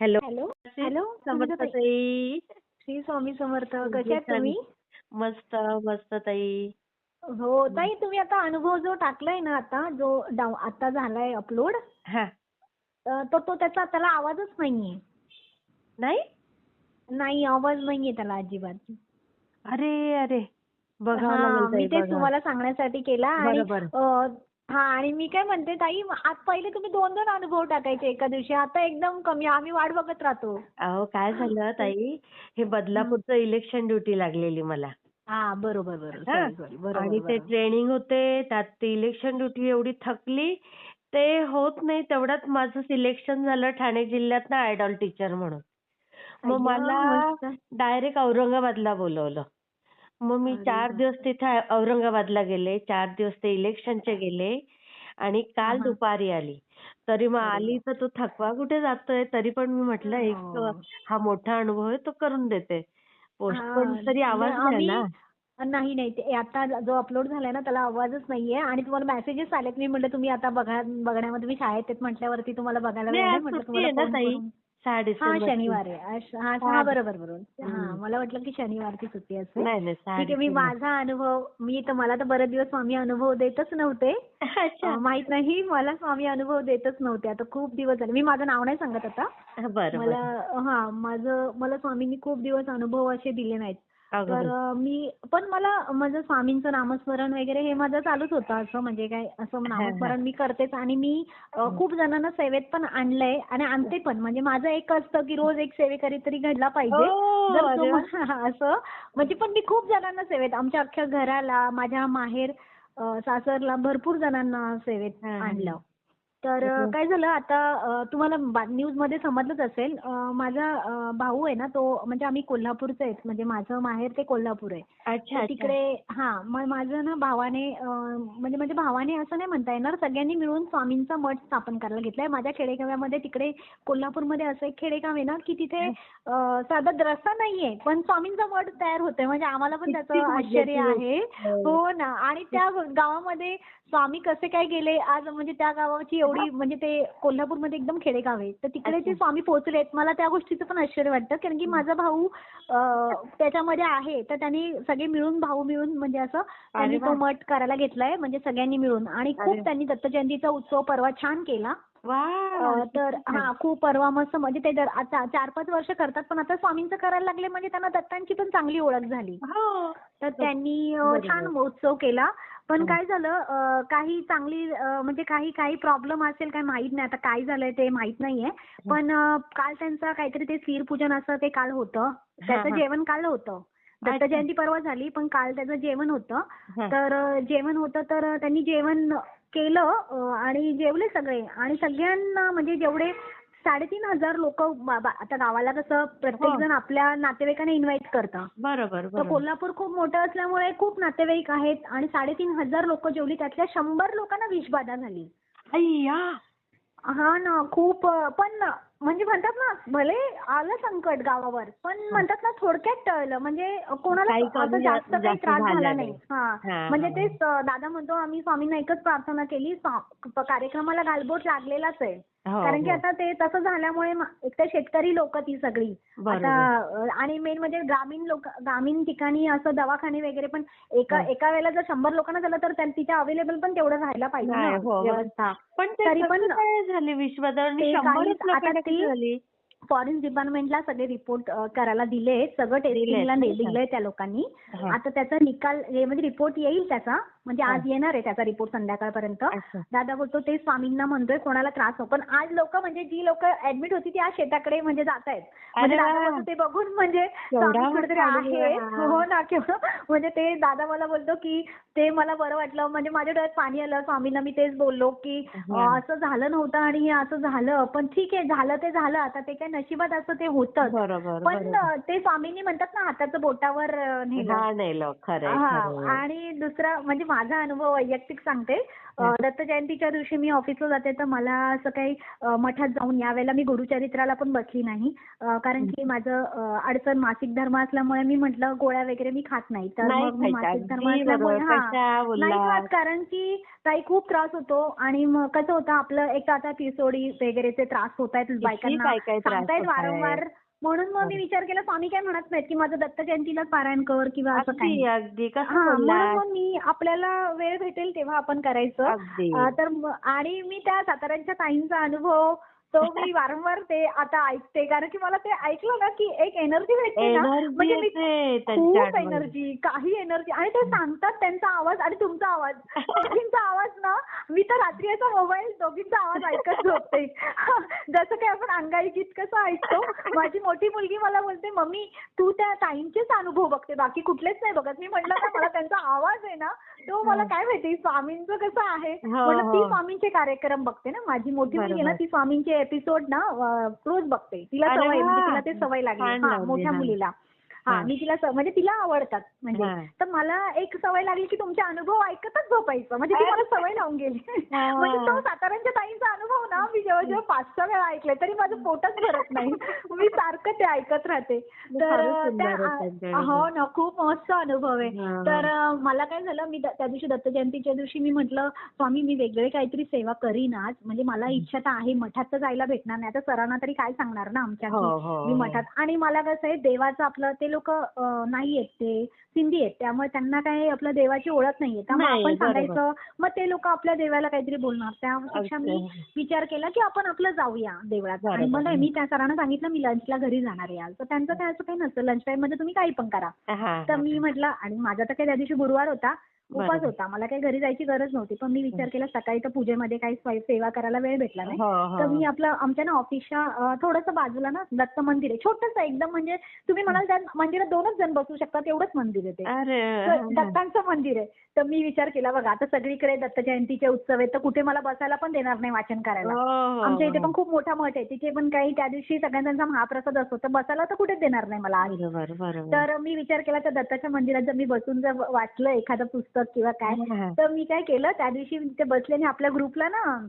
Hello. Hello. ताई. श्री स्वामी समर्थ कशा आहेत तुम्ही? मस्त मस्त ताई. हो ताई तुम्ही आता अनुभव जो टाकलाय ना आता जो आता झालाय अपलोड हा. तो तो त्याचा त्याला आवाजच नाहीये. नाही? नाही आवाज नाहीये त्याला अजिबात. अरे अरे. लागेल मी तेच. तुम्हाला सांगण्यासाठी केला आणि हा आणि मी काय म्हणते ताई आज पहिले तुम्ही दोन दोन अनुभव टाकायचे एका दिवशी. आता एकदम कमी आम्ही वाट बघत राहतो. अहो काय झालं ताई? हे बदलापूरचं इलेक्शन ड्युटी लागलेली मला. हा बरोबर बरोबर. हा. सॉरी सॉरी बरोबर आणि ते बरोबर. ट्रेनिंग होते त्यात ती इलेक्शन ड्युटी एवढी थकली. ते होत नाही तेवढ्यात माझं सिलेक्शन झालं ठाणे जिल्ह्यात ना आयडॉल टीचर म्हणून. मग अय्या, मला मस्त. डायरेक्ट औरंगाबादला बोलवलं. मग मी चार. दिवस तिथे औरंगाबादला गेले चार दिवस ते इलेक्शनचे गेले आणि काल. दुपारी आली तरी मग आली तर तो थकवा कुठे जातोय तरी पण मी म्हटलं एक हो. हा मोठा अनुभव आहे तो करून देते पोस्ट पण तरी आवाज नाही, ना नाही नाही ते आता जो अपलोड झालाय ना त्याला आवाजच नाहीये आणि तुम्हाला मेसेजेस आलेत मी म्हटलं तुम्ही आता बघा बघण्यामध्ये तुम्ही शाळेत आहेत म्हटल्यावरती तुम्हाला बघायला नाही, म्हटलं तुम्हाला फोन करून. सहा हा डिसेंबर शनिवार आहे. हा हा बरोबर बरोबर हा. मला वाटलं की शनिवारची सुट्टी असेल. ठीक आहे मी. माझा अनुभव मी तर मला तर बरेच दिवस स्वामी अनुभव देतच नव्हते. माहीत नाही मला स्वामी अनुभव देतच नव्हते. आता खूप दिवस झाले. मी माझं नाव नाही सांगत आता. हा, मला हा माझं मला स्वामींनी खूप दिवस अनुभव असे दिले नाहीत. तर मी पण मला माझं स्वामींचं नामस्मरण वगैरे हे माझं चालूच होतं असं म्हणजे काय असं नामस्मरण मी करतेच आणि मी खूप जणांना सेवेत पण आणलंय आणि आणते पण. म्हणजे माझं एक असतं की रोज एक सेवेकरी तरी घडला पाहिजे. तुम- असं म्हणजे पण मी खूप जणांना सेवेत आमच्या अख्ख्या घराला माझ्या माहेर सासरला भरपूर जणांना सेवेत हा, हा. आणलं. तर हम्म. काय झालं आता तुम्हाला न्यूजमध्ये समजलंच असेल माझा भाऊ आहे ना तो म्हणजे आम्ही कोल्हापूरचे आहेत म्हणजे माझं माहेर ते कोल्हापूर आहे. तिकडे हा मग माझं ना भावाने म्हणजे माझ्या भावाने असं नाही म्हणता येणार सगळ्यांनी मिळून स्वामींचा मठ स्थापन करायला घेतलाय. माझ्या खेडेगावामध्ये तिकडे कोल्हापूरमध्ये असं एक खेडेगाव आहे ना की तिथे साधा रस्ता नाहीये पण स्वामींचा मठ तयार होतोय. म्हणजे आम्हाला पण त्याचं आश्चर्य. आहे. हो. हो ना. आणि त्या गावामध्ये स्वामी कसे काय गेले? आज म्हणजे त्या गावाची एवढी म्हणजे ते कोल्हापूरमध्ये एकदम खेडेगाव आहे. तर तिकडे ते. स्वामी पोहोचलेत मला त्या गोष्टीचं पण आश्चर्य वाटतं. कारण की माझा भाऊ त्याच्यामध्ये आहे. तर त्यांनी सगळे मिळून भाऊ मिळून म्हणजे असं त्यांनी. तो मठ करायला घेतलाय. म्हणजे सगळ्यांनी मिळून. आणि. खूप त्यांनी दत्त जयंतीचा उत्सव परवा छान केला. तर हा खूप परवा मस्त म्हणजे ते दर- आता चार पाच वर्ष करतात पण आता स्वामींचं करायला लागले म्हणजे त्यांना दत्तांची पण चांगली ओळख झाली. हो. तर त्यांनी. छान उत्सव केला. पण हं. काय झालं काही चांगली म्हणजे काही काही प्रॉब्लेम असेल काय माहीत नाही आता काय झालंय ते माहीत नाहीये पण काल त्यांचा काहीतरी ते स्थिर पूजन असं ते काल होतं त्याचं. जेवण काल होतं दत्त. जयंती परवा झाली पण काल त्याचं जेवण होतं. तर जेवण होतं तर त्यांनी जेवण केलं आणि जेवले सगळे आणि सगळ्यांना म्हणजे जेवढे साडेतीन हजार लोक आता गावाला कसं प्रत्येक. जण आपल्या नातेवाईकांना इन्व्हाइट करतं. बरोबर तर कोल्हापूर खूप मोठं असल्यामुळे खूप नातेवाईक आहेत आणि साडेतीन हजार लोक जेवली त्यातल्या शंभर लोकांना विषबाधा झाली. अय्या! हा ना खूप पण म्हणजे म्हणतात ना भले आलं संकट गावावर पण म्हणतात ना थोडक्यात टळलं म्हणजे कोणाला असं जास्त काही त्रास झालं नाही. हा म्हणजे. तेच दादा म्हणतो आम्ही स्वामींना एकच प्रार्थना केली कार्यक्रमाला गालबोट लागलेलाच आहे हो, कारण की हो. आता ते तसं झाल्यामुळे एक तर शेतकरी लोक ती सगळी. आता आणि मेन म्हणजे ग्रामीण लोक ग्रामीण ठिकाणी असं दवाखाने वगैरे पण एका हो. एका वेळेला जर शंभर लोकांना झालं तर तिथे अवेलेबल पण तेवढं राहायला पाहिजे. व्यवस्था पण तरी पण झाली ते शंभरच काहीच- आता लोकांना ती- कशी झाली फॉरेन डिपार्टमेंटला सगळे रिपोर्ट करायला दिले सगळं टेस्टिंगला? दिलंय त्या लोकांनी. आता त्याचा निकाल म्हणजे रिपोर्ट येईल त्याचा. म्हणजे आज हा. येणार आहे त्याचा रिपोर्ट संध्याकाळपर्यंत. दादा बोलतो ते स्वामींना म्हणतोय कोणाला त्रास हो पण आज लोक म्हणजे जी लोक ऍडमिट होती ती आज शेताकडे म्हणजे जात आहेत म्हणजे. दादा बोलतो ते बघून म्हणजे आहे. हो ना केवढं म्हणजे ते दादा मला बोलतो की ते मला बरं वाटलं म्हणजे माझ्या डोळ्यात पाणी आलं स्वामींना मी तेच बोललो की हा. असं झालं नव्हतं आणि हे असं झालं पण ठीक आहे झालं ते झालं आता ते काय नशिबात असं ते होतं बरोबर पण ते स्वामींनी म्हणतात ना हाताचं बोटावर नेलं. आणि दुसरा म्हणजे माझा अनुभव वैयक्तिक सांगते. दत्त जयंतीच्या दिवशी मी ऑफिसला जाते तर मला असं काही मठात जाऊन यावेळेला मी गुरुचरित्राला पण बसली नाही कारण की माझं अडचण मासिक धर्म असल्यामुळे मी म्हटलं गोळ्या वगैरे मी खात नाही तर मग मी. मासिक धर्म असल्यामुळे. हा नाही. खात कारण की ताई खूप त्रास होतो आणि मग कसं होतं आपलं एक तर आता पिसोडी वगैरेचे त्रास होत आहेत बायकांना सांगतायत. वारंवार म्हणून मग मी. विचार केला स्वामी काय म्हणत नाहीत की माझं दत्त जयंतीलाच पारायण कर किंवा असं अगदी काही. अगदी. कसं हा म्हणून बोललात मग मी आपल्याला वेळ भेटेल तेव्हा आपण करायचं. अगदी. अ, तर म- आणि मी त्या साताऱ्यांच्या ताईंचा अनुभव तो मी वारंवार ते आता ऐकते. कारण की मला ते ऐकलं ना की एक एनर्जी भेटते ना. म्हणजे मी खूप. एनर्जी काही एनर्जी आणि ते सांगतात त्यांचा आवाज आणि तुमचा आवाज. दोघींचा आवाज ना मी तर रात्री असा मोबाईल दोघींचा आवाज ऐकत झोपते जसं काही आपण अंगाई गीत कसं ऐकतो माझी मोठी मुलगी मला बोलते मम्मी तू त्या ताईंचेच अनुभव बघते बाकी कुठलेच नाही बघत. मी म्हटलं ना मला त्यांचा आवाज आहे ना तो मला काय माहिती स्वामींचं कसं आहे? हो, म्हटलं ती हो. स्वामींचे कार्यक्रम बघते ना माझी मोठी मुलगी ना. ती स्वामींचे एपिसोड ना रोज बघते तिला सवय आहे, म्हणजे. तिला ते सवय लागली हा मोठ्या. मुलीला हा. मी तिला म्हणजे तिला आवडतात म्हणजे. तर मला एक सवय लागली की तुमचे अनुभव ऐकतच झोपायचं म्हणजे ती मला सवय लावून गेली. म्हणजे तो साताऱ्यांच्या ताईंचा अनुभव ना मी जेव्हा जेव्हा पाच सहा वेळा ऐकले तरी माझं पोटच भरत नाही मी सारखं ते ऐकत राहते तर त्या हो. ना खूप मस्त अनुभव आहे. तर मला काय झालं मी त्या दिवशी दत्त जयंतीच्या दिवशी मी म्हटलं स्वामी मी वेगळे काहीतरी सेवा करीन आज म्हणजे मला इच्छा तर आहे मठात तर जायला भेटणार नाही आता सरांना तरी काय सांगणार ना आमच्या हो, हो, मी हो. मठात आणि मला कसं आहे देवाचं आपलं ते लोक नाही आहेत ते सिंधी आहेत त्यामुळे त्यांना काही आपल्या देवाची ओळख नाहीये. त्यामुळे नाही, आपण बरोबर. सांगायचं मग ते लोक आपल्या देवाला काहीतरी बोलणार. त्यापेक्षा मी अगदी. विचार केला की आपण आपलं जाऊया देवळात. आणि बरोबर. मग मी त्या सरांना सांगितलं मी लंचला घरी जाणार आहे आज. तर त्यांचं काय असं काही नसतं. लंच टाइममध्ये तुम्ही काही पण करा. हा, तर मी. म्हटलं आणि माझा तर काही त्या दिवशी गुरुवार होता. उपास. होता. मला काही घरी जायची गरज नव्हती. पण मी विचार केला सकाळी तर पूजेमध्ये काही सेवा करायला वेळ भेटला नाही. हो, हो. तर मी आपलं आमच्या ना ऑफिसच्या थोडस बाजूला ना दत्त मंदिर आहे. छोटस एकदम म्हणजे तुम्ही म्हणाल त्या मंदिरात दोनच जण बसू शकतात एवढंच मंदिर आहे ते. दत्तांचं मंदिर आहे. तर मी विचार केला बघा आता सगळीकडे दत्त जयंतीचे उत्सव आहेत तर कुठे मला बसायला पण देणार नाही वाचन करायला. हो, आमच्या इथे. पण खूप मोठा मठ आहे. तिथे पण काही त्या दिवशी सगळ्यांचा महाप्रसाद असतो. तर बसायला तर कुठेच देणार नाही मला तर मी विचार केला तर दत्ताच्या मंदिरात जर मी बसून जर वाचलं एखादं पुस्तक किंवा काय. तर मी काय केलं त्या दिवशी ते बसले आणि आपल्या ग्रुपला ना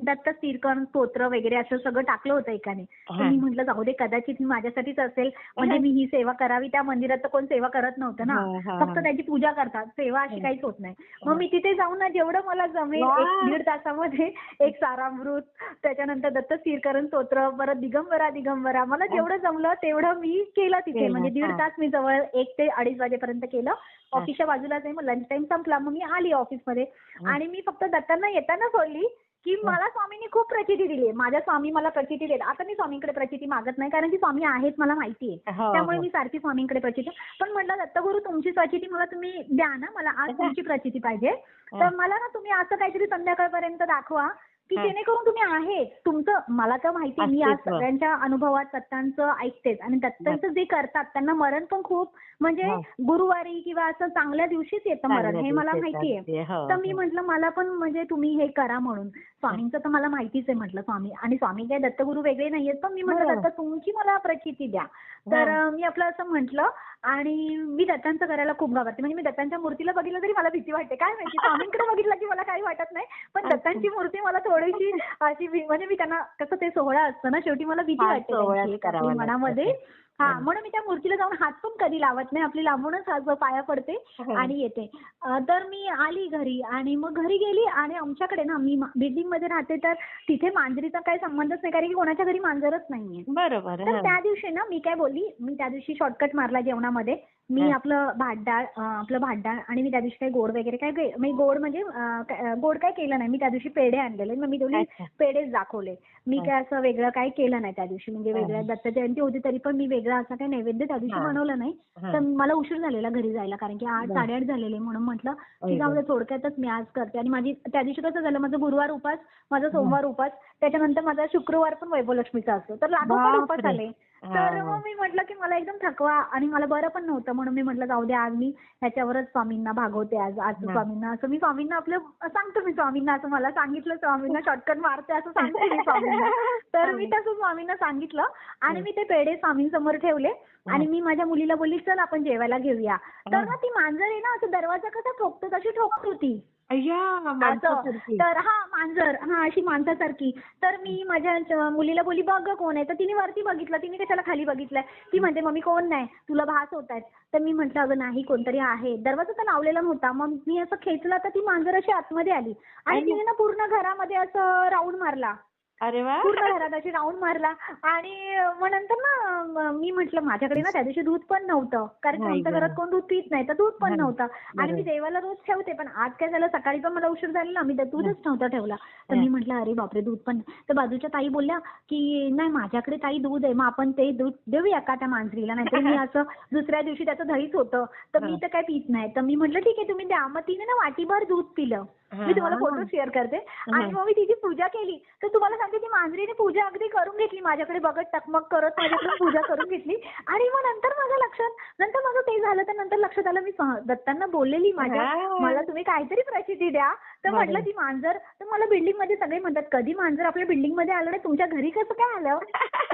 दत्त स्थिरकरण स्तोत्र वगैरे असं सगळं टाकलं होतं एकाने. तर हा. मी म्हटलं जाऊ दे कदाचित माझ्यासाठीच असेल. म्हणजे मी ही सेवा करावी त्या मंदिरात तर कोण सेवा करत नव्हतं ना. हा, हा, फक्त हा. त्याची पूजा करतात. सेवा अशी हा. काहीच होत नाही. मग मी तिथे जाऊन ना जेवढं मला जमेल वा. एक दीड तासामध्ये एक सारामृत त्याच्यानंतर दत्त स्थिरकरण स्तोत्र परत दिगंबरा दिगंबरा. मला जेवढं जमलं तेवढं मी केलं तिथे. केलं, म्हणजे दीड हा. तास मी जवळ एक ते अडीच वाजेपर्यंत केलं. ऑफिसच्या बाजूलाच आहे मग लंच टाइम संपला. मग मी आली ऑफिसमध्ये. आणि मी फक्त दत्तांना येताना सोडली की मला स्वामींनी खूप प्रचिती दिली माझ्या स्वामी मला प्रचिती देत आता मी स्वामींकडे प्रचिती मागत नाही कारण की स्वामी आहेत मला माहिती आहे. हो, त्यामुळे हो. मी सारखी स्वामींकडे प्रचिती. पण म्हटलं दत्तगुरु तुमची प्रचिती मला तुम्ही द्या ना. मला आज तुमची प्रचिती पाहिजे. तर मला ना तुम्ही असं काहीतरी संध्याकाळपर्यंत दाखवा. की. जेणेकरून तुम्ही आहेत तुमचं मला तर माहिती आहे, मी आज. सगळ्यांच्या अनुभवात दत्तांचं ऐकतेच आणि दत्तांचं जे करतात त्यांना मरण पण खूप म्हणजे. गुरुवारी किंवा असं चांगल्या दिवशीच येतं मरण हे मला माहिती आहे हो, तर मी हो. म्हटलं मला पण म्हणजे तुम्ही हे करा म्हणून स्वामींचं तर मला माहितीच आहे म्हटलं स्वामी आणि स्वामी काय दत्तगुरू वेगळे नाहीयेत पण मी म्हटलं. दत्त तुमची मला प्रचिती द्या तर हा. अं, मी आपलं असं म्हटलं आणि मी दत्तांचं करायला खूप घाबरते म्हणजे मी दत्तांच्या मूर्तीला बघितलं तरी मला भीती वाटते काय माहिती स्वामींकडे बघितलं की मला काही वाटत नाही पण. दत्तांची मूर्ती मला थोडीशी अशी म्हणजे मी त्यांना कसं ते सोहळा असतं ना शेवटी मला भीती वाटते मनामध्ये. हा हा. म्हणून मी त्या मूर्तीला जाऊन हात पण कधी लावत नाही आपली लांबूनच हात पाया पडते हा. आणि येते अं, तर मी आली घरी आणि मग घरी गेली आणि आमच्याकडे ना मी बिल्डिंगमध्ये राहते तर तिथे मांजरीचा काही संबंधच नाही कारण की कोणाच्या घरी मांजरच नाहीये बरोबर तर हा. त्या दिवशी ना मी काय बोलली मी त्या दिवशी शॉर्टकट मारला जेवणामध्ये मी हा. आपलं भात डाळ अं, आपलं भात डाळ आणि मी त्या दिवशी काही गोड वगैरे काय गे- मी गोड म्हणजे अं, काय- अं, गोड काय केलं नाही मी त्या दिवशी पेढे आणलेले मग मी दोन्ही अच्छा. पेढेच दाखवले मी हा. काय असं वेगळं काही केलं नाही त्या दिवशी म्हणजे हा. वेगळं दत्त जयंती होती तरी पण मी वेगळं असं काही नैवेद्य त्या दिवशी. बनवलं नाही. तर मला उशीर झालेला घरी जायला कारण की आठ. साडेआठ झालेले म्हणून म्हटलं की जाऊ दे थोडक्यातच मी आज करते आणि माझी त्या दिवशी कसं झालं माझं गुरुवार उपास माझा सोमवार उपास त्याच्यानंतर माझा शुक्रवार पण वैभवलक्ष्मीचा असतो तर लागोपाठ उपास. आले तर. मग मी म्हटलं की मला एकदम थकवा आणि मला बरं पण नव्हतं. म्हणून मी म्हटलं जाऊ दे आज मी ह्याच्यावरच स्वामींना भागवते आज आज. स्वामींना असं. मी स्वामींना आपलं सांगतो मी स्वामींना असं. मला सांगितलं स्वामींना शॉर्टकट मारते असं सांगते मी स्वामींना. तर मी तसं स्वामींना सांगितलं आणि मी ते पेढे स्वामींसमोर ठेवले. आणि मी माझ्या मुलीला बोलली चल आपण जेवायला घेऊया. तर ना ती मांजर आहे ना असं दरवाजा कसा ठोकतो तशी ठोकत होती. असं. तर हा मांजर हा अशी माणसासारखी तर मी माझ्या मुलीला बोलली बघ गं कोण आहे. तर तिने वरती बघितलं तिने कशाला खाली बघितलंय? ती म्हणते मम्मी कोण नाही? तुला भास होत आहेत. तर मी म्हटलं अगं नाही कोणतरी आहे. दरवाजा तर लावलेला नव्हता. मग मी असं खेचला तर ती मांजर अशी आतमध्ये आली. आणि आणि- तिने ना पूर्ण घरामध्ये असं राऊंड मारला. अरे वा. पूर्ण घरात अशी राऊंड मारला. आणि मग नंतर ना म- मी म्हटलं माझ्याकडे ना त्या दिवशी दूध पण नव्हतं कारण की आमच्या. घरात कोण दूध पित नाही तर दूध पण. नव्हतं आणि मी. देवाला रोज ठेवते पण आज काय झालं सकाळी पण मला उशीर झाला ना मी ते दूधच नव्हतं ठेवला तर. मी म्हटलं अरे बापरे दूध पण नाही. तर बाजूच्या ताई बोलल्या की नाही माझ्याकडे ताई दूध आहे मग आपण ते दूध देऊया का त्या मांजरीला नाहीतर मी असं दुसऱ्या दिवशी त्याचं दहीच होतं तर मी. तर काय पित नाही तर मी म्हटलं ठीक आहे तुम्ही द्या मग तिने ना वाटीभर दूध पिलं मी तुम्हाला. फोटो शेअर करते आणि. मग मी तिची पूजा केली तर तुम्हाला सांगते मांजरीने पूजा अगदी करून घेतली. माझ्याकडे बघत टकमक करत माझ्याकडे पूजा करून घेतली. आणि मग नंतर माझ्या लक्षात नंतर माझं ते झालं तर नंतर लक्षात आलं मी दत्तांना बोललेली माझ्या. मला तुम्ही काहीतरी प्रचिती द्या. तर. म्हटलं ती मांजर तर मला बिल्डिंगमध्ये सगळे म्हणतात कधी मांजर आपल्या बिल्डिंगमध्ये आलं नाही तुमच्या घरी कसं काय आलं?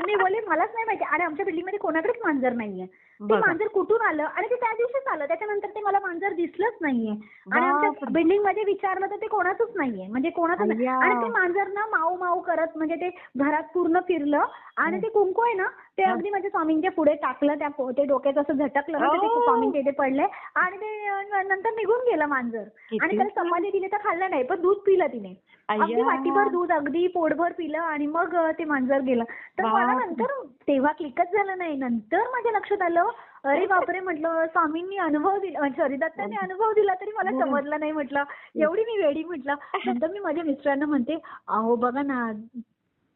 मी बोलले मलाच नाही माहिती. आणि आमच्या बिल्डिंगमध्ये कोणाकडेच मांजर नाहीये. ते. मांजर कुठून आलं? आणि ते त्या दिवशीच आलं. त्याच्यानंतर ते मला मांजर दिसलंच नाहीये. आणि आमच्या. बिल्डिंगमध्ये विचारलं तर ते कोणाचंच नाहीये. म्हणजे कोणाचं. आणि ते मांजर ना माऊ माऊ करत म्हणजे ते घरात पूर्ण फिरलं. आणि ते कुंकू आहे ना ते हा. अगदी माझ्या स्वामींच्या पुढे टाकलं त्या पो- ते डोक्यात असं झटकलं ना तर ते. स्वामींच्या इथे पडले आणि ते अं, नंतर निघून गेलं मांजर किती आणि त्याला. चपाती दिली तर खाल्लं नाही पण दूध पिलं तिने अगदी अय्या. वाटीभर दूध अगदी पोटभर पिलं आणि मग अं, ते मांजर गेलं तर मला बापरे. नंतर तेव्हा क्लिकच झालं नाही नंतर माझ्या लक्षात आलं अरे बापरे म्हटलं स्वामींनी अनुभव दिला सॉरी दत्ताने अनुभव दिला तरी मला. समजलं नाही म्हटलं एवढी मी वेडी म्हटलं नंतर मी माझ्या मिस्टरांना म्हणते अहो बघा ना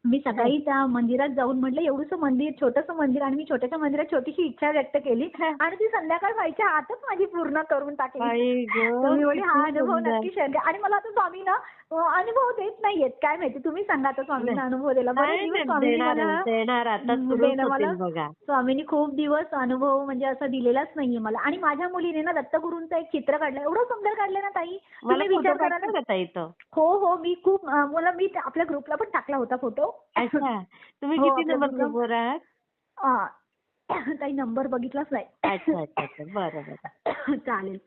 मी सकाळी त्या मंदिरात जाऊन म्हटलं एवढंसं मंदिर छोटंसं मंदिर आणि मी छोट्याशा मंदिरात छोटीशी इच्छा व्यक्त केली. आणि ती संध्याकाळ व्हायच्या आतच माझी पूर्ण करून टाकली. तर हा अनुभव. नक्की शेअर आणि मला आता स्वामी ना अनुभव देत नाहीयेत. काय माहिती तुम्ही सांगा आता स्वामींना अनुभव दिला स्वामींनी मला खूप दिवस अनुभव म्हणजे असा दिलेलाच नाहीये मला. आणि माझ्या मुलीने ना दत्तगुरूंचं एक चित्र काढलं. एवढं सुंदर काढलं ना ताई. मला तुम्ही विचार करा हो हो मी खूप मला मी आपल्या ग्रुपला पण टाकला होता फोटो. अच्छा. तुम्ही हो, किती नंबर ग्रुपवर आहात ताई नंबर बघितलाच नाही. अच्छा अच्छा अच्छा. बरं बरं. चालेल.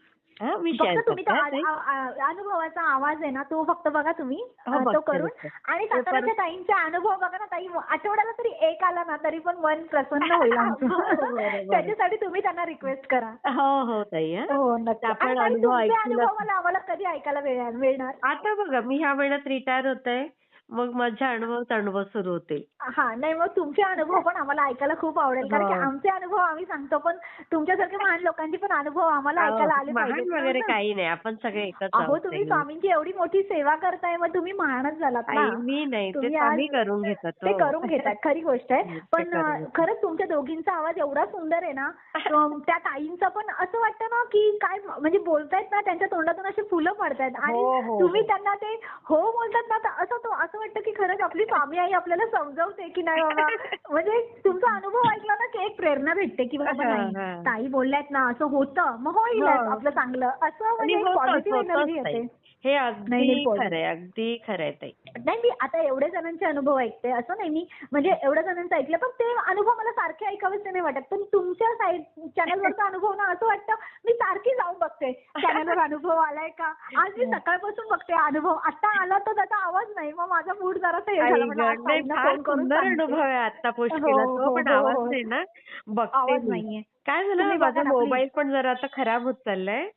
हा मी शेअर फक्त तुम्ही तो करते हा, आ- ताई. आ- आ- अनुभवाचा आवाज आहे ना तो फक्त बघा तुम्ही. हो, अं, तो बघते, करून. बघते. आणि तो परत- ताईंचे अनुभव बघा ना ताई. आठवड्याला तरी एक आला ना तरी पण मन प्रसन्न होईल आमचं. बरं, बरं. त्याच्यासाठी तुम्ही त्यांना रिक्वेस्ट करा. हो हो ताई हा. हो नक्की. आपण आणि ताई, अनुभव तुमचे ऐकूनच- अनुभव मला आम्हाला कधी ऐकायला मिळणार मिळणार? आता बघा मी ह्या महिन्यात रिटायर होते. मग माझे अनुभव अनुभव सुरू होतील हा नाही मग तुमचे अनुभव पण आम्हाला ऐकायला खूप आवडेल कारण की हो. आमचे अनुभव आम्ही सांगतो पण तुमच्यासारखे महान लोकांचे पण अनुभव आम्हाला ऐकायला आले महान पाहिजेत ना. वगैरे काही नाही आपण सगळे एकच अहो तुम्ही. स्वामींची एवढी मोठी सेवा करताय मग तुम्ही महानच झालात ना आई, मी नाही ते तुम्ही स्वामी करून घेतात ते हो. करून घेतात खरी गोष्ट आहे पण करून अं, घेतात. खरंच तुमच्या दोघींचा आवाज एवढा सुंदर आहे ना त्या ताईंचा पण असं वाटतं ना की काय म्हणजे बोलतायत ना त्यांच्या तोंडातून अशी फुलं पडतायत हो, आणि हो, तुम्ही हो. त्यांना ते हो बोलतात ना तर असं तो असं वाटतं की खरंच आपली स्वामी आई आपल्याला समजावते की नाही बाबा म्हणजे तुमचा अनुभव ऐकला ना की एक प्रेरणा भेटते की बाबा नाही. ताई बोलल्यात ना असं होतं मग होईल हो. आपलं चांगलं असं म्हणजे पॉझिटिव्ह एनर्जी. येते हे अगदी. खरंय अगदी खरंय ताई नाही मी आता एवढे जणांचे अनुभव ऐकते असं नाही मी म्हणजे एवढ्या जणांचं ऐकलं पण ते अनुभव मला सारखे ऐकावेसे नाही वाटत पण तुमच्या साईड चॅनलवरचा अनुभव ना असं वाटतं मी सारखी जाऊन बघते चॅनलवर अनुभव आलाय का आज मी सकाळपासून बघते अनुभव आता आला तर त्याचा आवाज नाही मग माझा मूड हे करून सुंदर. अनुभव आहे आता पोस्ट हो, केला हो, तो पण हो, आवाज. नाही ना बघते आवाज. नाहीये काय झालं माझा. मोबाईल पण जरा आता खराब होत चाललाय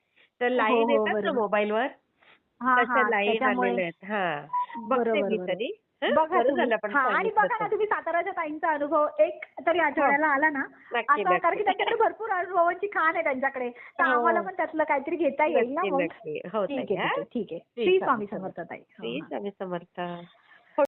तर लाईन येतात ना. मोबाईलवर तशा हा लाईन आलेल्या आहेत हा बघते मी. तरी हं? बरं. झालं हा आणि बघा ना. तुम्ही साताऱ्याच्या ताईंचा अनुभव एक तरी आठवड्याला आला ना नक्की, कारण की नक्की. त्यांच्याकडे भरपूर अनुभवांची खाण आहे त्यांच्याकडे तर हो. आम्हाला पण त्यातलं काहीतरी घेता येईल ना नक्की मग नक्की हो ठीक ताई, आहे हा? ठीक आहे ठीक आहे श्री स्वामी स्वामी समर्थ ताई हो, श्री हा. स्वामी समर्थ